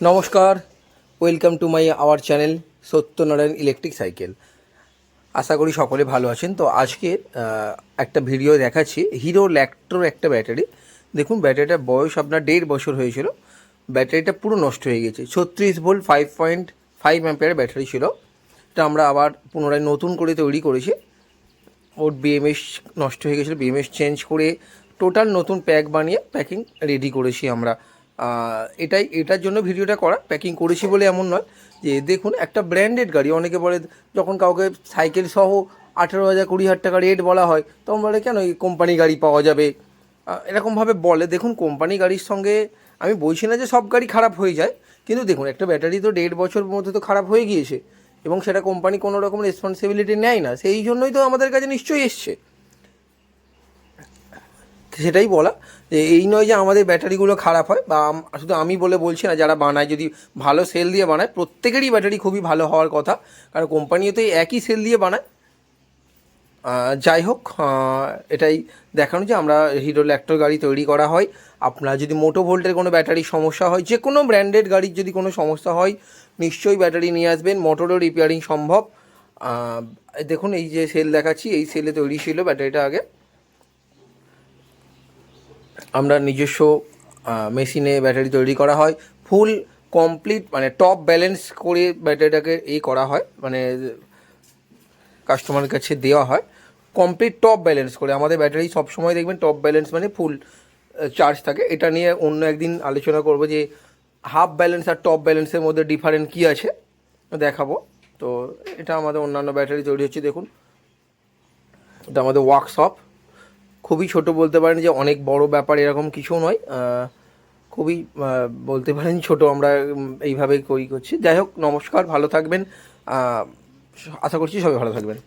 নমস্কার, welcome to my our channel Satyanarayan electric cycle. আশা করি সকলে ভালো আছেন। তো আজকে একটা ভিডিও দেখাচ্ছি। হিরো ল্যাক্টোর একটা ব্যাটারি। দেখুন, ব্যাটারিটার বয়স আপনার দেড় বছর হয়েছিল। ব্যাটারিটা পুরো নষ্ট হয়ে গেছে। ছত্রিশ volt five point five ampere battery ছিল। এটা আমরা আবার পুনরায় নতুন করে তৈরি করেছি। ওর বিএমএস নষ্ট হয়ে গেছিল। বিএমএস চেঞ্জ করে টোটাল নতুন প্যাক বানিয়ে প্যাকিং রেডি করেছি আমরা। এটাই, এটার জন্য ভিডিওটা করা প্যাকিং করেছি বলে এমন নয়। যে দেখুন, একটা ব্র্যান্ডেড গাড়ি, অনেকে বলে যখন কাউকে সাইকেল সহ আঠেরো হাজার, কুড়ি হাজার টাকা রেট বলা হয়, তখন বলে, কেন এই কোম্পানি গাড়ি পাওয়া যাবে? এরকমভাবে বলে। দেখুন কোম্পানি গাড়ির সঙ্গে আমি বলছি না যে সব গাড়ি খারাপ হয়ে যায়, কিন্তু দেখুন, একটা ব্যাটারি তো দেড় বছর মধ্যে তো খারাপ হয়ে গিয়েছে, এবং সেটা কোম্পানি কোনো রকম রেসপন্সিবিলিটি নেয় না। সেই জন্যই তো আমাদের কাছে নিশ্চয়ই এসছে। সেটাই বলা যে এই নয় যে আমাদের ব্যাটারিগুলো খারাপ হয় বা শুধু আমি বলে বলছি না, যারা বানায়, যদি ভালো সেল দিয়ে বানায়, প্রত্যেকেরই ব্যাটারি খুবই ভালো হওয়ার কথা। কারণ কোম্পানিও তো একই সেল দিয়ে বানায়। যাই হোক এটাই দেখানো যে আমরা হিরো ল্যাক্টর গাড়ি তৈরি করা হয়। আপনার যদি মোটো ভোল্টের কোনো ব্যাটারির সমস্যা হয়, যে কোনো ব্র্যান্ডেড গাড়ির যদি কোনো সমস্যা হয়, নিশ্চয়ই ব্যাটারি নিয়ে আসবেন, মোটরও রিপেয়ারিং সম্ভব। দেখুন, এই যে সেল দেখাচ্ছি, এই সেলে তৈরি ছিল ব্যাটারিটা আগে। আমরা নিজস্ব মেশিনে ব্যাটারি তৈরি করা হয়। ফুল কমপ্লিট মানে টপ ব্যালেন্স করে ব্যাটারিটাকে এই করা হয় মানে কাস্টমারের কাছে দেওয়া হয়। কমপ্লিট টপ ব্যালেন্স করে। আমাদের ব্যাটারি সবসময় দেখবেন টপ ব্যালেন্স মানে ফুল চার্জ থাকে। এটা নিয়ে অন্য একদিন আলোচনা করব যে হাফ ব্যালেন্স আর টপ ব্যালেন্সের মধ্যে ডিফারেন্ট কী আছে, দেখাবো। তো এটা আমাদের অন্যান্য ব্যাটারি তৈরি হচ্ছে, দেখুন। এটা আমাদের ওয়ার্কশপ। খুবই ছোট বলতে পারেন যে অনেক বড় ব্যাপার এরকম কিছু নয়। খুবই বলতে পারেন ছোট আমরা এইভাবেই এইভাবে করি করছি। যাই হোক, নমস্কার, ভালো থাকবেন। আশা করছি সবাই ভালো থাকবেন।